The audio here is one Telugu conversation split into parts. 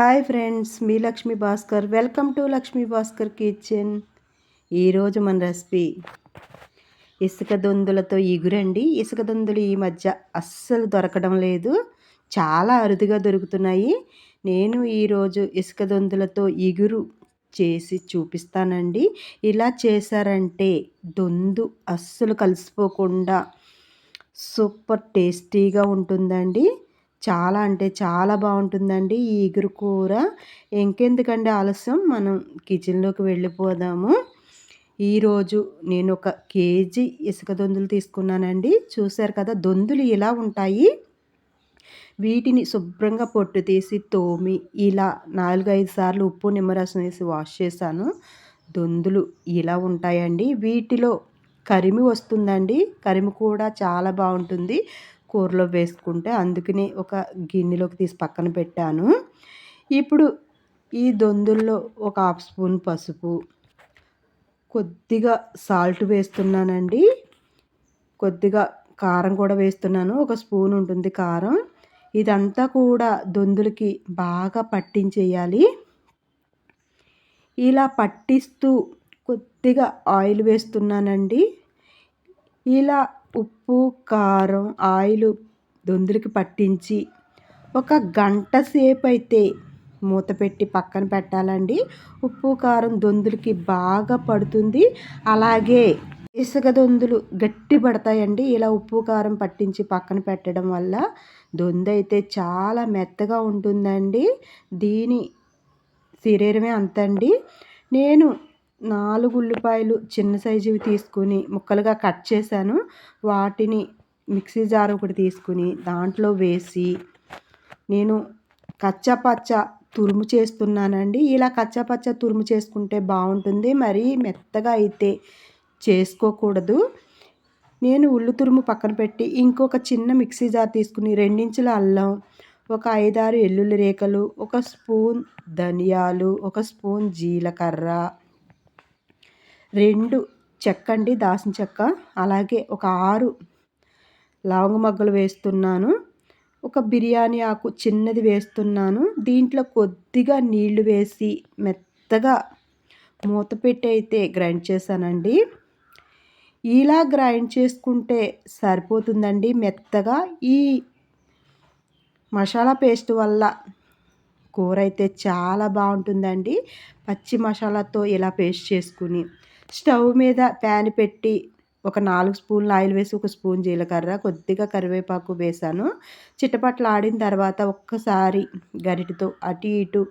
Hi friends me Lakshmi Bhaskar. Welcome to Lakshmi Bhaskar kitchen. ఈరోజు మన రెసిపీ ఇసుక దొందులతో ఇగురండి ఇసుక దొందులు ఈ మధ్య అస్సలు దొరకడం లేదు. చాలా అరుదుగా దొరుకుతున్నాయి. నేను ఈరోజు ఇసుక దొందులతో ఇగురు చేసి చూపిస్తానండి. ఇలా చేశారంటే దొందు అస్సలు కలిసిపోకుండా సూపర్ టేస్టీగా ఉంటుందండి. చాలా అంటే చాలా బాగుంటుందండి ఈ ఎగురు కూర. ఇంకెందుకండి ఆలస్యం? మనం కిచెన్లోకి వెళ్ళిపోదాము. ఈరోజు నేను ఒక కేజీ ఇసుక దొందులు తీసుకున్నానండి. చూశారు కదా దొందులు ఇలా ఉంటాయి. వీటిని శుభ్రంగా పొట్టు తీసి తోమి ఇలా నాలుగైదు సార్లు ఉప్పు నిమ్మరసం వేసి వాష్ చేశాను. దొందులు ఇలా ఉంటాయండి. వీటిలో కరిమి వస్తుందండి. కరిమి కూడా చాలా బాగుంటుంది. కూరలో వేసుకుంటే అందుకని ఒక గిన్నెలోకి తీసి పక్కన పెట్టాను. ఇప్పుడు ఈ దొందుల్లో ఒక హాఫ్ స్పూన్ పసుపు కొద్దిగా సాల్ట్ వేస్తున్నానండి. కొద్దిగా కారం కూడా వేస్తున్నాను. ఒక స్పూన్ ఉంటుంది కారం. ఇదంతా కూడా దొందులకి బాగా పట్టించేయాలి. ఇలా పట్టిస్తూ కొద్దిగా ఆయిల్ వేస్తున్నానండి. ఇలా ఉప్పు కారం ఆయిల్ దొందులకి పట్టించి ఒక గంట సేపు అయితే మూత పెట్టి పక్కన పెట్టాలండి. ఉప్పు కారం దొందులకి బాగా పడుతుంది. అలాగే ఇసుక దొందులు గట్టి పడతాయండి. ఇలా ఉప్పు కారం పట్టించి పక్కన పెట్టడం వల్ల దొందు అయితే చాలా మెత్తగా ఉంటుందండి. దీని శరీరమే అంతండి. నేను నాలుగు ఉల్లిపాయలు చిన్న సైజువి తీసుకుని ముక్కలుగా కట్ చేశాను. వాటిని మిక్సీ జార్ ఒకటి తీసుకుని దాంట్లో వేసి నేను కచ్చపచ్చ తురుము చేస్తున్నానండి. ఇలా కచ్చపచ్చ తురుము చేసుకుంటే బాగుంటుంది. మరి మెత్తగా అయితే చేసుకోకూడదు. నేను ఉల్లు తురుము పక్కన పెట్టి ఇంకొక చిన్న మిక్సీ జార్ తీసుకుని రెండించుల అల్లం ఒక ఐదారు ఎల్లుల్లి రేఖలు ఒక స్పూన్ ధనియాలు ఒక స్పూన్ జీలకర్ర రెండు చెక్క అండి దాసిన చెక్క అలాగే ఒక ఆరు లవంగ మగ్గలు వేస్తున్నాను. ఒక బిర్యానీ ఆకు చిన్నది వేస్తున్నాను. దీంట్లో కొద్దిగా నీళ్ళు వేసి మెత్తగా మూత పెట్టి అయితే గ్రైండ్ చేశానండి. ఇలా గ్రైండ్ చేసుకుంటే సరిపోతుందండి మెత్తగా. ఈ మసాలా పేస్ట్ వల్ల కూర అయితే చాలా బాగుంటుందండి. పచ్చి మసాలాతో ఇలా పేస్ట్ చేసుకుని. స్టవ్ మీద ప్యాన్ పెట్టి ఒక నాలుగు స్పూన్లు ఆయిల్ వేసి ఒక స్పూన్ జీలకర్ర కొద్దిగా కరివేపాకు వేసాను. చిట్టపట్లు ఆడిన తర్వాత ఒక్కసారి గరిటితో అటు ఇటు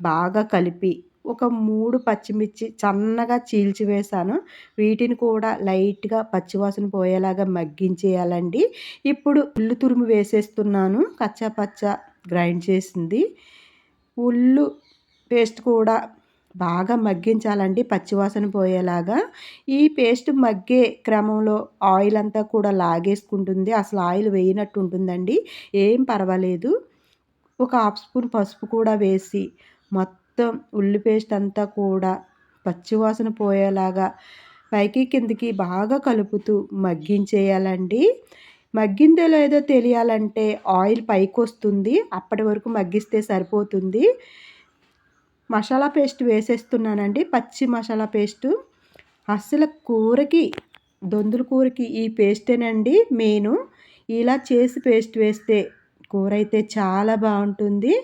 బాగా కలిపి ఒక మూడు పచ్చిమిర్చి సన్నగా చీల్చి వేసాను. వీటిని కూడా లైట్గా పచ్చివాసన పోయేలాగా మగ్గించేయాలండి. ఇప్పుడు ఉల్లు తురుము వేసేస్తున్నాను. కచ్చా పచ్చ గ్రైండ్ చేసింది. ఉల్లు పేస్ట్ కూడా బాగా మగ్గించాలండి పచ్చివాసన పోయేలాగా. ఈ పేస్ట్ మగ్గే క్రమంలో ఆయిల్ అంతా కూడా లాగేసుకుంటుంది. అసలు ఆయిల్ వేయనట్టు ఉంటుందండి. ఏం పర్వాలేదు. ఒక హాఫ్ స్పూన్ పసుపు కూడా వేసి మొత్తం ఉల్లి పేస్ట్ అంతా కూడా పచ్చివాసన పోయేలాగా పైకి కిందికి బాగా కలుపుతూ మగ్గించేయాలండి. మగ్గిందో లేదో తెలియాలంటే ఆయిల్ పైకి వస్తుంది అప్పటి వరకు మగ్గిస్తే సరిపోతుంది. మసాలా పేస్ట్ వేసేస్తున్నానండి. పచ్చి మసాలా పేస్టు. అస్సలు కూరకి దొందుల కూరకి ఈ పేస్టేనండి మెయిన్. ఇలా చేసి పేస్ట్ వేస్తే కూర అయితే చాలా బాగుంటుంది.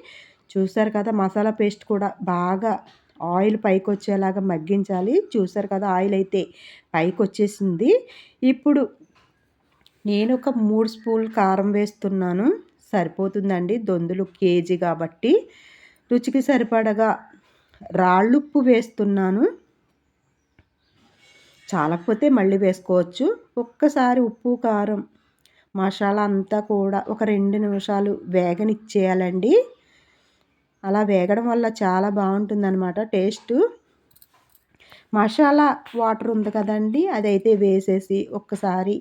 చూసారు కదా మసాలా పేస్ట్ కూడా బాగా ఆయిల్ పైకి వచ్చేలాగా మగ్గించాలి. చూసారు కదా ఆయిల్ అయితే పైకి వచ్చేసింది ఇప్పుడు నేను ఒక మూడు స్పూన్ కారం వేస్తున్నాను. సరిపోతుందండి దొందులు కేజీ కాబట్టి. రుచికి సరిపడగా రాళ్ళుప్పు వేస్తున్నాను. చాలకపోతే మళ్ళీ వేసుకోవచ్చు. ఒక్కసారి ఉప్పు కారం మసాలా అంతా కూడా ఒక రెండు నిమిషాలు వేగనిచ్చేయాలండి. అలా వేగడం వల్ల చాలా బాగుంటుందన్నమాట టేస్ట్. మసాలా వాటర్ ఉంది కదండి అదైతే వేసేసి ఒక్కసారి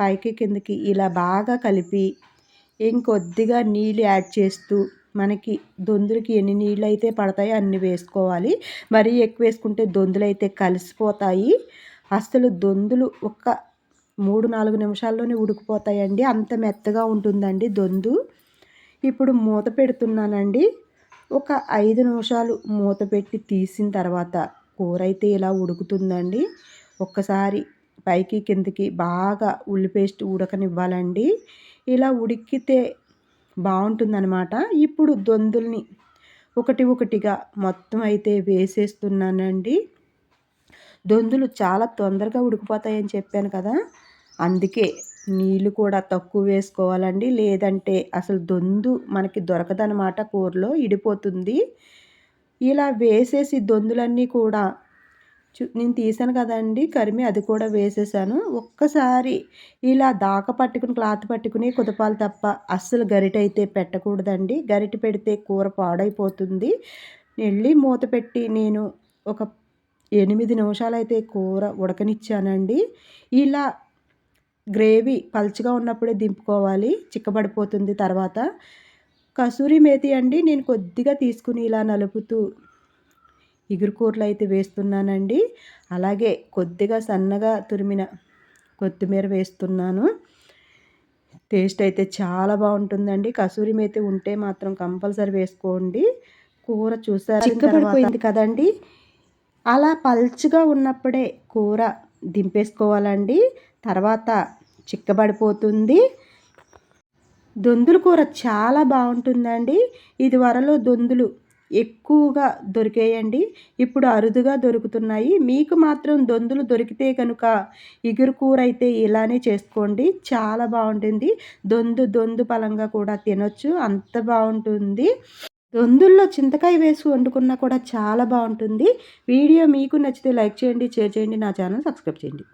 పైకి కిందకి ఇలా బాగా కలిపి ఇంకొద్దిగా నీళ్ళు యాడ్ చేస్తూ మనకి దొందులకి ఎన్ని నీళ్ళు అయితే పడతాయో అన్ని వేసుకోవాలి. మరీ ఎక్కువ వేసుకుంటే దొందులు అయితే కలిసిపోతాయి. అసలు దొందులు ఒక మూడు నాలుగు నిమిషాల్లోనే ఉడికిపోతాయండి. అంత మెత్తగా ఉంటుందండి దొందు. ఇప్పుడు మూత పెడుతున్నానండి. ఒక ఐదు నిమిషాలు మూత పెట్టి తీసిన తర్వాత కూర అయితే ఇలా ఉడుకుతుందండి. ఒక్కసారి పైకి కిందకి బాగా ఉల్లి పేస్ట్ ఉడకనివ్వాలండి. ఇలా ఉడికితే బాగుంటుందన్నమాట. ఇప్పుడు దొందుల్ని ఒకటి ఒకటిగా మొత్తం అయితే వేసేస్తున్నానండి. దొందులు చాలా తొందరగా ఉడికిపోతాయని చెప్పాను కదా. అందుకే నీళ్ళు కూడా తక్కువ వేసుకోవాలండి. లేదంటే అసలు దొందు మనకి దొరకదనమాట కూరలో ఇడిపోతుంది. ఇలా వేసేసి దొందులన్నీ కూడా నేను తీసాను కదండి కరిమి అది కూడా వేసేసాను. ఒక్కసారి ఇలా దాక పట్టుకుని క్లాత్ పట్టుకుని కుదపాలి తప్ప అస్సలు గరిట అయితే పెట్టకూడదండి. గరిట పెడితే కూర పాడైపోతుంది. వెళ్ళి మూత పెట్టి నేను ఒక ఎనిమిది నిమిషాలు అయితే కూర ఉడకనిచ్చానండి. ఇలా గ్రేవీ పల్చగా ఉన్నప్పుడే దింపుకోవాలి చిక్కబడిపోతుంది తర్వాత. కసూరి మేతి అండి నేను కొద్దిగా తీసుకుని ఇలా నలుపుతూ ఇగురుకూరలు అయితే వేస్తున్నానండి. అలాగే కొద్దిగా సన్నగా తురిమిన కొత్తిమీర వేస్తున్నాను. టేస్ట్ అయితే చాలా బాగుంటుందండి. కసూరి మేతి ఉంటే మాత్రం కంపల్సరీ వేసుకోండి. కూర చూసారు? చిక్కబడిపోయింది కదండి. అలా పల్చగా ఉన్నప్పుడే కూర దింపేసుకోవాలండి. తర్వాత చిక్కబడిపోతుంది. దొందుల కూర చాలా బాగుంటుందండి. ఇది వరలో దొందులు ఎక్కువగా దొరికేయండి. ఇప్పుడు అరుదుగా దొరుకుతున్నాయి. మీకు మాత్రం దొందులు దొరికితే కనుక ఇగురు కూర అయితే ఇలానే చేసుకోండి. చాలా బాగుంటుంది. దొందు దొందు పలంగా కూడా తినొచ్చు. అంత బాగుంటుంది. దొందుల్లో చింతకాయ వేసి వండుకున్నా కూడా చాలా బాగుంటుంది. వీడియో మీకు నచ్చితే లైక్ చేయండి షేర్ చేయండి నా ఛానల్ సబ్స్క్రైబ్ చేయండి.